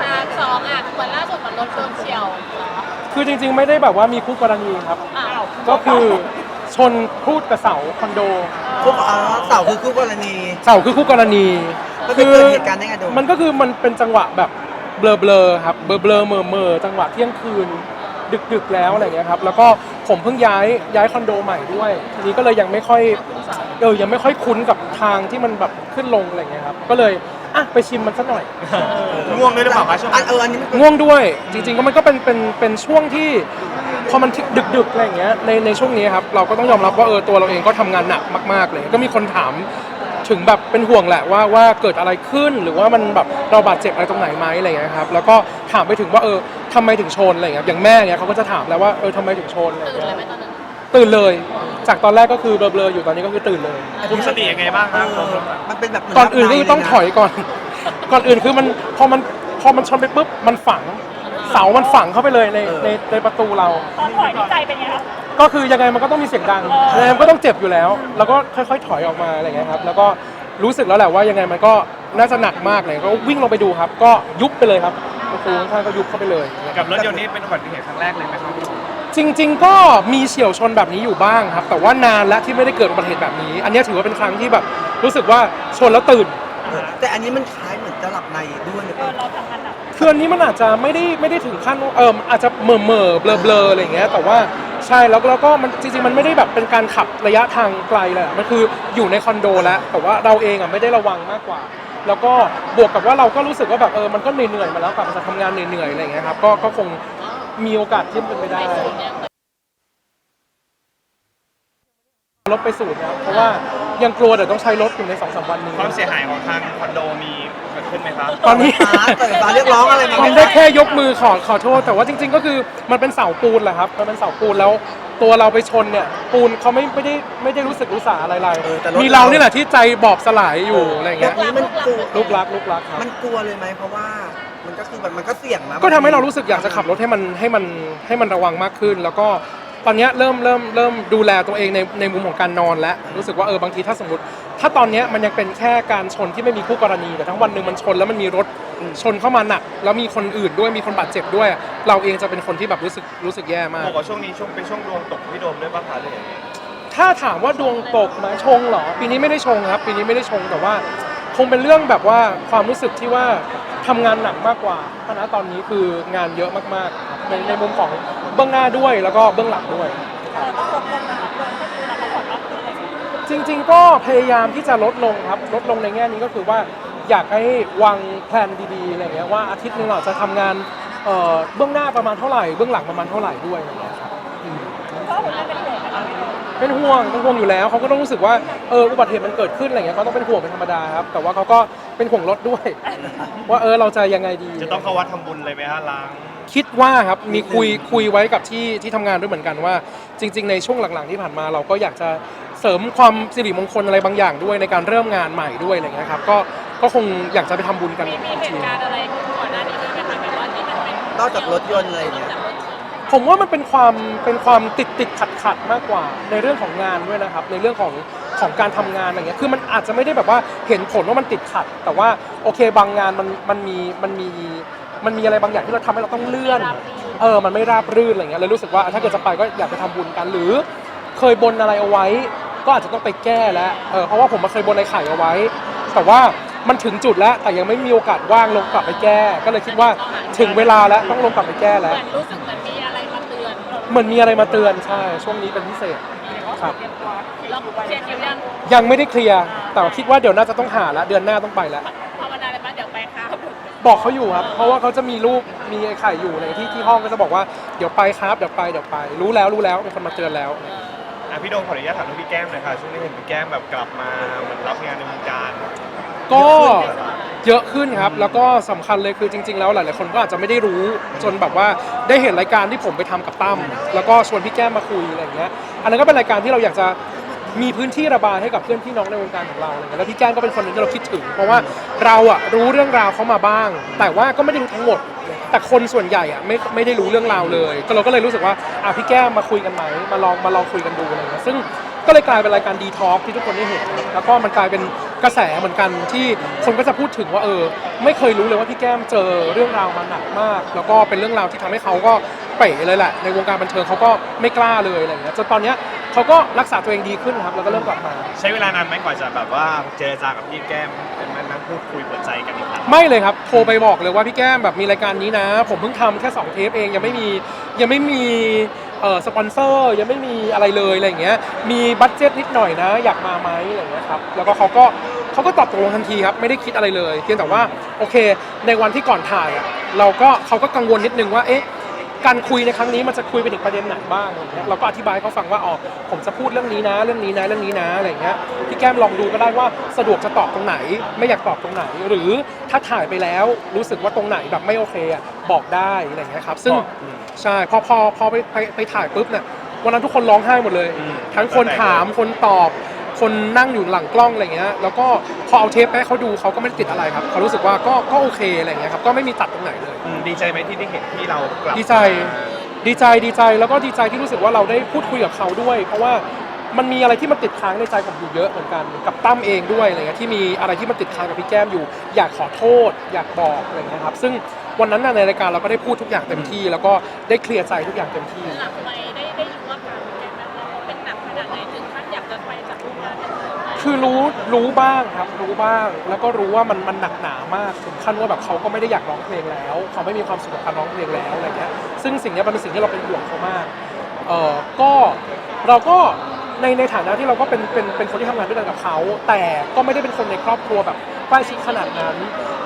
สามสองอะเหมือนล่าสุดมันรถโดนเฉียวเหรอคือจริงๆ ไม่ได้แบบว่ามีคู่กรณีครับ อ้าวก็คือชนพูดกับเสาคอนโด คู่อ๋อเสาคือคู่กรณี เสาคือคู่กรณีมันจะเกิดเหตุการณ์ได้ไงโดม มันก็คือมันเป็นจังหวะแบบเบลอเบลอๆครับเบลอเบลอเมอเมอๆจังหวะเที่ยงคืน ดึกดึกๆแล้วอะไรเงี้ยครับแล้วก็ผมเพิ่งย้ายย้ายคอนโดใหม่ด้วยทีนี้ก็เลยยังไม่ค่อยเออยังไม่ค่อยคุ้นกับทางที่มันแบบขึ้นลงอะไรเงี้ยครับก็เลย อะไปชิมมันสักหน่อย ง่วงด้วยหรือเปล่าคะช่วงอันั้นนเอออันนี้มันง่วงด้วยจริงๆก็มันก็เป็นเป็นเป็นช่วงที่พอมันดึกๆอะไรอย่างเงี้ยในในช่วงนี้ครับเราก็ต้องยอมรับว่าเออตัวเราเองก็ทำงานหนักมากๆเลยก็มีคนถามถึงแบบเป็นห่วงแหละว่าว่าเกิดอะไรขึ้นหรือว่ามันแบบเราบาดเจ็บอะไรตรงไหนไหมอะไรอย่างเงี้ยครับแล้วก็ถามไปถึงว่าเออทำไมถึงชนอะไรอย่างเงี้ยอย่างแม่เนี้ยเขาก็จะถามแล้วว่าเออทำไมถึงชนอะไรอย่างตื่นเงี้เลยยไหมตอนนั้น ตื่นเลย จากตอนแรกก็คือเบลอๆอยู่ตอนนี้ก็คือตื่นเลย คุมสติยังไงบ้างเอครับอมันเป็นแบบเหมืก่อนอื่นก็คือหลับใต้องถอยก่อน ก่อนอื่นคือมันพอมันพอมันชนไปปุ๊บมันฝัง เสามันฝังเข้าไปเลยในในในประตูเรา ตอนถอยที่ใจเป็นไงคะก็คือยังไงมันก็ต้องมีเสียงดังยังไงมันก็ต้องเจ็บอยู่แล้ว แล้วก็ค่อยๆถอยออกมาอะไรเงี้ยครับ แล้วก็รู้สึกแล้วแหละว่ายังไงมันก็น่าจะหนักมากเลยก็วิ่งลงไปดูครับ ก็ยุบไปเลยครับประตูข้างๆก็ยุบเข้าไปเลย กับรถยนต์นี้เป็นอุบัติเหตุครั้งแรกเลยไหมครับ จริง ๆ ก็มีเฉียวชนแบบนี้อยู่บ้างครับ แต่ว่านานแล้วที่ไม่ได้เกิดอุบัติเหตุแบบนี้ อันเนี้ยถือว่าเป็นครั้งที่แบบ รู้สึกว่าชนแล้วตื่นเออแต่อันนี้มันคล้ายเหมือนจะหลับในด้วยเนี่ยเออเราทำงานหนักคืออันนี้มันอาจจะไม่ได้ไม่ได้ถึงขั้นเอออาจจะเหม่อเม่อเบลอเบลอๆอะไรอย่างเงี้ยแต่ว่าใช่แล้วแล้วก็มันจริงๆมันไม่ได้แบบเป็นการขับระยะทางไกลเลยอะมันคืออยู่ในคอนโดแล้วแต่ว่าเราเองอะไม่ได้ระวังมากกว่า แล้วก็บวกกับว่าเราก็รู้สึกว่าแบบเออมันก็เหนื่อยๆมาแล้วกลับมาจากทำงานเหนื่อยๆอะไรอย่างเงี้ยครับก็ก็คง มีโอกาสที่เป็นไปไปได้ศูนย์ยังรถไปสูตรนะครับเพราะว่ายังกลัวเดี๋ยวต้องใช้รถอยู่ในสองสามวันนี้ ความเสียหายของทางคอนโดมีเกิดขึ้นไหมครับตอนนี้ฟ้าเกิดฟ้าเรียกร้องอะไรมาทำได้แค่ยกมือขอขอโทษ แต่ว่าจริง ๆ ก็คือมันเป็นเสาปูนแหละครับ มันเป็นเสาปูนแล้วตัวเราไปชนเนี่ย ปูนเขาไม่ไม่ได้ไม่ได้รู้สึกรู้สาอะไรเลยเออแต่ถมีเรานี่แหละที่ใจบอบสลายอยู่อะไรอย่างแบเงี้บยนี้มันกลัวลุกลักลุกลักครับ มันกลัวเลยไหมเพราะว่า มันก็คือแบบมันก็เสี่ยงนะก็ทำให้เรารู้สึกอยากจะขับรถให้มันให้มันให้มันระวังมากขึ้น แล้วก็ตอนเนี้ยเริ่มเริ่มเริ่มดูแลตัวเองในในมุมของการนอนแล้วรู้สึกว่าเออบางทีถ้าสมมติ ถ้าตอนเนี้ยมันยังเป็นแค่การชนที่ไม่มีคู่กรณีแต่ทั้งวันหนึ่งมันชนแล้วมันมีรถชนเข้ามาหนัก แล้วมีคนอื่นด้วยมีคนบาดเจ็บด้วย เราเองจะเป็นคนที่แบบรู้สึกรู้สึกแย่มาก บอกว่าช่วงนี้ช่วงเป็นช่วงดวงตกพี่โดมด้วยป่ะคะเลยงไงถ้าถามว่าดวงตกไหมชงเหรอ ปีนี้ไม่ได้ชงครับ ปีนี้ไม่ได้ชงแต่ว่า คงเป็นเรื่องแบบว่าความรู้สึกที่ว่า ทำงานหนักมากกว่าเพราะณตอนนี้คืองานเยอะมากๆครับในในมุมของเบื้องหน้าด้วยแล้วก็เบื้องหลังด้วยเราต้องลดลงนะคะลงก็คือเราพักผ่อนมากขึ้นอะไรอย่างเงี้ยจริง ๆ ก็พยายามที่จะลดลงครับลดลงในแง่นี้ก็คือว่าอยากให้วางแผนดีๆอะไรเงี้ยว่าอาทิตย์หนึงเราจะทำงานเอ่อเบื้องหน้าประมาณเท่าไหร่เบื้องหลังประมาณเท่าไหร่ด้วยอะไรเงี้ยครับอืมเพราะว่าผมไม่เป็นห่วงนะคะเป็นห่วงเป็นห่วงอยู่แล้วเขาก็ต้องรู้สึกว่าเอออุบัติเหตุมันเกิดขึ้นอะไรเงี้ยเขาต้องเป็นห่วงเป็นธรรมดาครับแต่ว่าเขาก็ เป็นห่วงรถด้วย ว่าเออเราจะยังไงดี จะต้องเข้าวัดทำบุญเลยไหมฮะล้าง คิดว่าครับมีคุยคุยไว้กับที่ที่ทำงานด้วยเหมือนกันว่า จริง ๆ ในช่วงหลังๆที่ผ่านมาเราก็อยากจะเสริมความสิริมงคลอะไรบางอย่างด้วยในการเริ่มงานใหม่ด้วยอะไรเงี้ยครับก็ก็คงอยากจะไปทำบุญกันมีมีอีกเหทีตุการณ์อะไรก่อนหน้านี้ด้วยไหมคะแบบว่าที่มันเป็นนอกจากรถยนต์อะไรเนี่ยนอกจากรถผมว่ามันเป็นความเป็นความติดติดขัดขัดๆมากกว่า ในเรื่องของงานด้วยนะครับ ในเรื่องของ ของการทำงานอะไรเงี้ยคือมันอาจจะไม่ได้แบบว่าเห็นผลว่ามันติดขัด แต่ว่าโอเคบางงานมันมันมีมันมีมันมีอะไรบางอย่างที่เราทำให้เราต้องเลื่อน เออ มันไม่ราบรื่นอะไรเงี้ยเลยรู้สึกว่าถ้าเกิดจะไปก็อยากไปทำบุญกัน หรือเคยบนอะไรเอาไว้ ก็อาจจะต้องไปแก้แล้ว เออ เพราะว่าผมมาเคยบนในไข่เอาไว้ แต่ว่ามันถึงจุดแล้ว แต่ยังไม่มีโอกาสว่างลงกลับไปแก้ ก็เลยคิดว่าถึงเวลาแล้วต้องลงกลับไปแก้เหแล้วมือนรู้สึกเหมือนมีอะไรมาเตือน เหมือนมีอะไรมาเตือนใช่ ช่วงนี้เป็นพิเศษ ครับแล้วเคลียร์คิวยังยังไม่ได้เคลียร์แต่ว่าคิดว่าเดี๋ยวน่าจะต้องหาแล้วเดือนหน้าต้องไปแล้วภาวนาอะไรมาเดี๋ยวไปครับบอกเขาอยู่ครับ เพราะว่าเขาจะมีลูกมีไอ้ไข่อยู่ในที่ที่ห้องก็จะบอกว่าเดี๋ยวไปครับเดี๋ยวไปเดี๋ยวไป รู้แล้วรู้แล้วเป็นคนมาเตือนแล้ว อะพี่โดมขออนุญาตถามเรื่องพี่แก้มหน่อยค่ะช่วงนี้เห็นพี่แก้มแบบกลับมาเหมือนรับงานในวงการก็ เยอะขึ้นครับ แล้วก็สำคัญเลยคือจริง ๆ แล้วหลาย ๆ คนก็อาจจะไม่ได้รู้จนแบบว่าได้เห็นรายการที่ผมไปทำกับตั้มแล้วก็ชวนพี่แก้มมาคุยอะไรอย่างเงี้ยอันนั้นก็เป็นรายการที่เราอยากจะมีพื้นที่ระบายให้กับเพื่อนพี่น้องในวงการของเราอะไรเงี้ยแล้วพี่แก้มก็เป็นคนหนึ่งที่เราคิดถึง เพราะว่าเราอะรู้เรื่องราวเขามาบ้าง แต่ว่าก็ไม่ได้รู้ทั้งหมด แต่คนส่วนใหญ่อะไม่ไม่ได้รู้เรื่องราวเลย ก็เราก็เลยรู้สึกว่าอะพี่แก้มมาคุยกันไหมมาลองมาลองคุยกันดูอะไรเงี้ยซึ่ง ก็เลยกลายเป็นรายการดีท็อกที่ทุกคนได้เห็นครับแล้วก็มันกลายเป็นกระแสเหมือนกันที่คนก็จะพูดถึงว่าเออ ไม่เคยรู้เลยว่าพี่แก้มเจอเรื่องราวมาหนักมาก แล้วก็เป็นเรื่องราวที่ทำให้เขาก็เป๋เลยแหละในวงการบันเทิงเขาก็ไม่กล้าเลยอะไรอย่างเงี้ยจนตอนเนี้ยเขาก็รักษาตัวเองดีขึ้นครับแล้วก็เริ่มกลับมา ใช้เวลานานไหมกว่าจะแบบว่าเจรจากับพี่แก้มเป็นมานั่งพูดคุยเปิดใจกันอีกครั้งไม่เลยครับ โทรไปบอกเลยว่าพี่แก้มแบบมีรายการนี้นะ ผมเพิ่งทำแค่ 2 เทปเองยังไม่มียังไม่มี เออสปอนเซอร์ยังไม่มีอะไรเลยอะไรอย่างเงี้ยมีบัตเจ็ตนิดหน่อยนะ อยากมาไหมอะไรอย่างเงี้ยครับแล้วก็เขาก็เขาก็ตอบตกลงทันทีครับไม่ได้คิดอะไรเลยเพียงแต่ว่าโอเค ในวันที่ก่อนถ่ายอะเราก็เขาก็กังวลนิดนึงว่าเอ๊ะ การคุยในครั้งนี้มันจะคุยไปถึงประเด็นไหนบ้างอะไรเงี้ยเราก็อธิบายให้เขาฟังว่าอ๋อผมจะพูดเรื่องนี้นะ เรื่องนี้นะเรื่องนี้นะอะไรเงี้ยพี่แก้มลองดูก็ได้ว่าสะดวกจะตอบตรงไหน ไม่อยากตอบตรงไหน หรือถ้าถ่ายไปแล้วรู้สึกว่าตรงไหนแบบไม่โอเคอะบอกได้อะไรเงี้ยครับซึ่งบอกอืมใช่พอพอพอไปไปไปถ่ายปุ๊บเนี่ยวันนั้นทุกคนร้องไห้หมดเลยอืมทั้งคนถามคนตอบ คนนั่งอยู่หลังกล้องอะไรเงี้ยแล้วก็ พอเอาเทปไปให้เขาดูเขาก็ไม่ได้ติดอะไรครับเขารู้สึกว่าก็ก็โอเคอะไรเงี้ยครับก็ไม่มีตัดตรงไหนเลย อืมดีใจไหมที่ได้เห็นที่เรากลับดีใจมาดีใจดีใจแล้วก็ดีใจที่รู้สึกว่าเราได้พูดคุยกับเขาด้วย เพราะว่ามันมีอะไรที่มันติดค้างในใจผมอยู่เยอะเหมือนกันกับตั้มเองด้วยอะไรเงี้ยที่มีอะไรที่มันติดค้างกับพี่แก้มอยู่ อยากขอโทษ อยากบอกอะไรเงี้ยครับซึ่งวันนั้นน่ะในรายการเราก็ได้พูดทุกอย่างเต็มที่ แล้วก็ได้เคลียร์ใจทุกอย่างเต็มที่ หลังไป คือรู้รู้บ้างครับรู้บ้าง แล้วก็รู้ว่ามันมันหนักหนามากถึงขั้นว่าแบบเขาก็ไม่ได้อยากร้องเพลงแล้ว เขาไม่มีความสุขกับการร้องเพลงแล้วอะไรเงี้ยซึ่งสิ่งนี้มันเป็นสิ่งที่เราเป็นห่วงเขามากเออก็เราก็ ในในฐานะที่เราก็เป็นเป็นเป็นคนที่ทำงานด้วยกันกับเขา แต่ก็ไม่ได้เป็นคนในครอบครัวแบบใกล้ชิดขนาดนั้น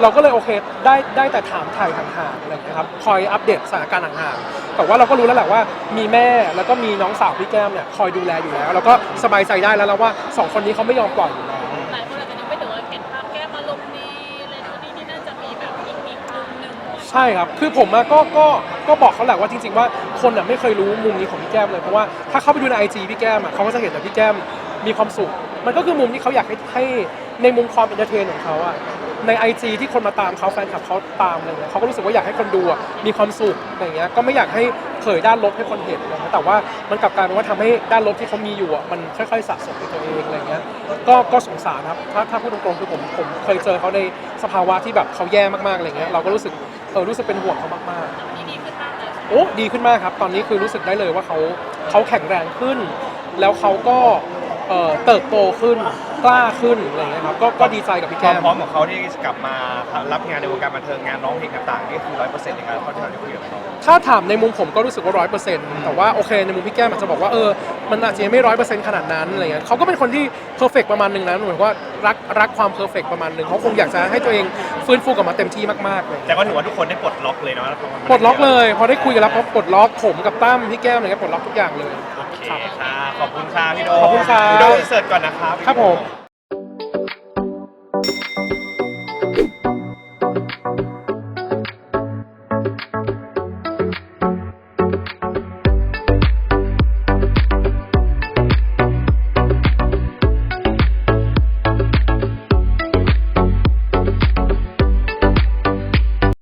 เราก็เลยโอเคได้ได้แต่ถามถ่ายห่างๆอะไรเงี้ยครับคอยอัปเดตสถานการณ์ห่างๆแต่ว่าเราก็รู้แล้วแหละว่ามีแม่แล้วก็มีน้องสาวพี่แก้มเนี่ยคอยดูแลอยู่แล้วเราก็สบายใจได้แล้วแล้วว่าสองคนนี้เขาไม่ยอมปล่อยอยู่แล้วหลายคนอาจจะนึกไม่ถึงว่าเห็นภาพแก้มอารมณ์ดีอะไรนู่นนี่นี่น่าจะมีแบบอีกอีกมุมหนึ่ง ใช่ครับ คือผมอะก็ก็ก็บอกเขาแหละว่าจริงๆว่า คนอะไม่เคยรู้มุมนี้ของพี่แก้มเลยเพราะว่าถ้าเข้าไปดูในไอจีพี่แก้มอะเขาก็จะเห็นแต่พี่แก้มมีความสุข มันก็คือมุมที่เขาอยากให้ให้ในมุมความเอนเตอร์เทนของเขาอะในไอจีที่คนมาตามเขาแฟนคลับเขาตามอะไรเงี้ยเขาก็รู้สึกว่าอยากให้คนดูอะมีความสุขอะไรเงี้ยก็ไม่อยากให้เผยด้านลบให้คนเห็นอะไรเงี้ยแต่ว่ามันกลับกลายเป็นว่าทำให้ด้านลบที่เขามีอยู่อะมันค่อยๆสะสมในตัวเองอะไรเงี้ยก็ก็สงสารครับถ้าถ้าพูดตรงๆคือผมผมเคยเจอเขาในสภาวะที่แบบเขาแย่มากๆอะไรเงี้ยเราก็รู้สึกเออรู้สึกเป็นห่วงเขามากแต่วันนี้ดีขึ้นมาก โอ้ดีขึ้นมากครับ ตอนนี้คือรู้สึกได้เลยว่าเขาเขาแข็งแรงขึ้น แล้วเขาก็เอ่อเติบโตขึ้น กล้าขึ้นอะไรเงี้ยครับก็ก็ดีใจกับพี่คแก้วามม พร้อมของเขาที่จะกลับมารับงานในวงการบันเทิงงานร้องเพลงต่างๆนี่คือร้อยเปอร์เซ็นต์ในการเข้าที่เราได้คุยกับเขา ถ้าถามในมุมผมก็รู้สึกว่าร้อยเปอร์เซ็นต์แต่ว่าโอเคในมุมพี่แก้มอาจจะบอกว่าเออมันอาจจะยังไม่ร้อยเปอร์เซ็นต์ขนาดนั้นอะไรเงี้ยเขาก็เป็นคนที่เพอร์เฟกประมาณหนึงนะเหมือนว่ารักรักความเพอร์เฟกประมาณหนึงเขาคงอยากจะให้ตัวเองฟื้นฟูกลับมาเต็มที่มากๆเลยแต่ก็ถือว่าทุกคนได้ปลดล็อกเลยเนาะปลดล็อกเลยพอได้คุยกันแล้วเขาปลดล็อกผมกับตั้มพี่แก้มอะไรเงี้ยปลดล็อกทุกอย่างเลยโอ คค่ะขอบคุณค่ะพี่โดมขอบคุณครัพี่โดมเสิร์ตก่อนนะครับ ครับผม